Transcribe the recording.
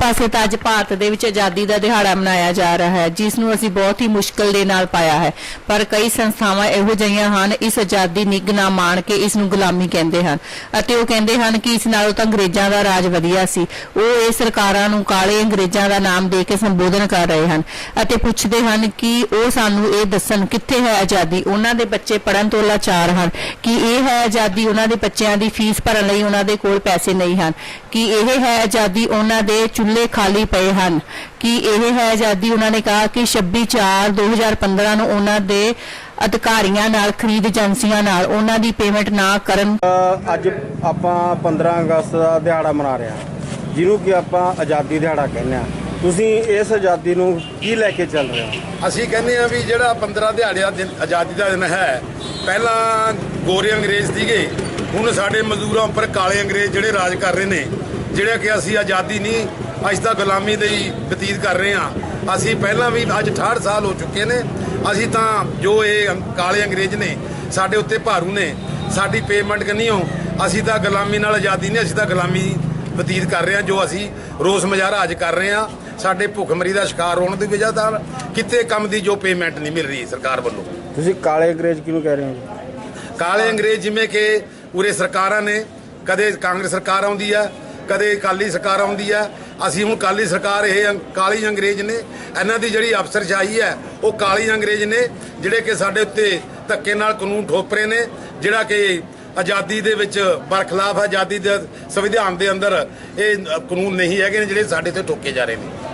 ਪਾਸੇ ਤਾਂ ਅੱਜ ਭਾਰਤ ਦੇ ਵਿੱਚ ਆਜ਼ਾਦੀ ਦਾ ਦਿਹਾੜਾ ਮਨਾਇਆ ਜਾ ਰਿਹਾ ਹੈ, ਜਿਸ ਨੂੰ ਅਸੀਂ ਬਹੁਤ ਹੀ ਮੁਸ਼ਕਲ ਦੇ ਨਾਲ ਪਾਇਆ ਹੈ। ਪਰ ਕਈ ਸੰਸਥਾਵਾਂ ਇਹੋ ਜਿਹੀਆਂ ਹਨ, ਇਸ ਆਜ਼ਾਦੀ ਨਿੱਘ ਮਾਣ ਕੇ ਇਸ ਨੂੰ ਗੁਲਾਮੀ ਕਹਿੰਦੇ ਹਨ ਅਤੇ ਉਹ ਕਹਿੰਦੇ ਹਨ ਕਿ ਇਸ ਨਾਲੋਂ ਤਾਂ ਅੰਗਰੇਜ਼ਾਂ ਦਾ ਰਾਜ ਵਧੀਆ ਸੀ। ਉਹ ਇਹ ਸਰਕਾਰਾਂ ਨੂੰ ਕਾਲੇ ਅੰਗਰੇਜ਼ਾਂ ਦਾ ਨਾਮ ਦੇ ਕੇ ਸੰਬੋਧਨ ਕਰ ਰਹੇ ਹਨ ਅਤੇ ਪੁੱਛਦੇ ਹਨ ਕਿ ਉਹ ਸਾਨੂੰ ਇਹ ਦੱਸਣ ਕਿੱਥੇ ਹੈ ਆਜ਼ਾਦੀ? ਉਹਨਾਂ ਦੇ ਬੱਚੇ ਪੜਨ ਤੋਂ ਲਾਚਾਰ ਹਨ ਕਿ ਇਹ ਹੈ ਆਜ਼ਾਦੀ ਉਹਨਾਂ ਦੇ ਬੱਚਿਆਂ ਦੀ ਫੀਸ ਭਰਨ ਲਈ ਉਹਨਾਂ ਦੇ ਕੋਲ ਪੈਸੇ ਨਹੀਂ ਹਨ। ਕਿ ਇਹ ਹੈ ਆਜ਼ਾਦੀ ਉਹਨਾਂ ਦੇ ਚੁੱਲ੍ਹੇ ਖਾਲੀ ਪਏ ਹਨ। ਕਿ ਇਹ ਹੈ ਆਜ਼ਾਦੀ? ਉਹਨਾਂ ਨੇ ਕਿਹਾ ਕਿ 26 4 2015 ਨੂੰ ਉਹਨਾਂ ਦੇ ਅਧਿਕਾਰੀਆਂ ਨਾਲ ਖਰੀਦ ਏਜੰਸੀਆਂ ਨਾਲ ਉਹਨਾਂ ਦੀ ਪੇਮੈਂਟ ਨਾ ਕਰਨ। ਅੱਜ ਆਪਾਂ 15 ਅਗਸਤ ਦਾ ਦਿਹਾੜਾ ਮਨਾ ਰਹੇ ਹਾਂ ਜਿਹਨੂੰ ਕਿ ਆਪਾਂ ਆਜ਼ਾਦੀ ਦਿਹਾੜਾ ਕਹਿੰਦੇ ਆ ਤੁਸੀਂ ਇਸ ਆਜ਼ਾਦੀ ਨੂੰ ਕੀ ਲੈ ਕੇ ਚੱਲ ਰਹੇ ਹੋ? ਅਸੀਂ ਕਹਿੰਦੇ ਆ ਵੀ ਜਿਹੜਾ 15 ਦਿਹਾੜਿਆ ਦਿਨ ਆਜ਼ਾਦੀ ਦਾ ਦਿਨ ਹੈ ਪਹਿਲਾਂ ਗੋਰੇ ਅੰਗਰੇਜ਼ ਸੀਗੇ ਹੁਣ ਸਾਡੇ ਮਜ਼ਦੂਰਾਂ ਉੱਪਰ ਕਾਲੇ ਅੰਗਰੇਜ਼ ਜਿਹੜੇ ਰਾਜ ਕਰ ਰਹੇ ਨੇ ਜਿਹੜੇ ਕਿ ਅਸੀਂ ਆਜ਼ਾਦੀ ਨਹੀਂ ਅੱਜ ਤਾਂ ਗੁਲਾਮੀ ਦੇ ਹੀ ਬਤੀਤ ਕਰ ਰਹੇ ਆ ਅਸੀਂ ਪਹਿਲਾਂ ਵੀ ਅੱਜ 68 ਸਾਲ ਹੋ ਚੁੱਕੇ ਨੇ। ਅਸੀਂ ਤਾਂ ਜੋ ਇਹ ਕਾਲੇ ਅੰਗਰੇਜ਼ ਨੇ ਸਾਡੇ ਉੱਤੇ ਭਾਰੂ ਨੇ ਸਾਡੀ ਪੇਮੈਂਟ ਕਰਨੀ ਹੋ ਅਸੀਂ ਤਾਂ ਗੁਲਾਮੀ ਨਾਲ ਆਜ਼ਾਦੀ ਨਹੀਂ ਅਸੀਂ ਤਾਂ ਗੁਲਾਮੀ ਬਤੀਤ ਕਰ ਰਹੇ ਹਾਂ ਜੋ ਅਸੀਂ ਰੋਸ ਮੁਜ਼ਾਹਰਾ ਅੱਜ ਕਰ ਰਹੇ ਹਾਂ। ਸਾਡੇ ਭੁੱਖਮਰੀ ਦਾ ਸ਼ਿਕਾਰ ਹੋਣ ਦੀ ਵਜ੍ਹਾ ਨਾਲ ਕਿਤੇ ਕੰਮ ਦੀ ਜੋ ਪੇਮੈਂਟ ਨਹੀਂ ਮਿਲ ਰਹੀ ਸਰਕਾਰ ਵੱਲੋਂ। ਤੁਸੀਂ ਕਾਲੇ ਅੰਗਰੇਜ਼ ਕਿਹਨੂੰ ਕਹਿ ਰਹੇ ਹੋ? ਕਾਲੇ ਅੰਗਰੇਜ਼ ਜਿਵੇਂ ਕਿ ਉਰੇ ਸਰਕਾਰਾਂ ਨੇ ਕਦੇ ਕਾਂਗਰਸ ਸਰਕਾਰ ਆਉਂਦੀ ਆ ਕਦੇ ਅਕਾਲੀ ਸਰਕਾਰ ਆਉਂਦੀ ਆ ਅਸੀਂ ਹੁਣ ਕਾਲੀ ਸਰਕਾਰ ਇਹ ਅੰ- ਕਾਲੀ ਅੰਗਰੇਜ਼ ਨੇ, ਇਹਨਾਂ ਦੀ ਜਿਹੜੀ ਅਫਸਰਸ਼ਾਹੀ ਹੈ, ਉਹ ਕਾਲੀ ਅੰਗਰੇਜ਼ ਨੇ, ਜਿਹੜੇ ਕਿ ਸਾਡੇ ਉੱਤੇ ਧੱਕੇ ਨਾਲ ਕਾਨੂੰਨ ਠੋਪਰੇ ਨੇ, ਜਿਹੜਾ ਕਿ ਆਜ਼ਾਦੀ ਦੇ ਵਿੱਚ ਬਰਖਲਾਫ ਆਜ਼ਾਦੀ ਦੇ ਸੰਵਿਧਾਨ ਦੇ ਅੰਦਰ ਇਹ ਕਾਨੂੰਨ ਨਹੀਂ ਹੈਗੇ ਨੇ, ਜਿਹੜੇ ਸਾਡੇ ਤੇ ਠੋਕੇ ਜਾ ਰਹੇ ਨੇ।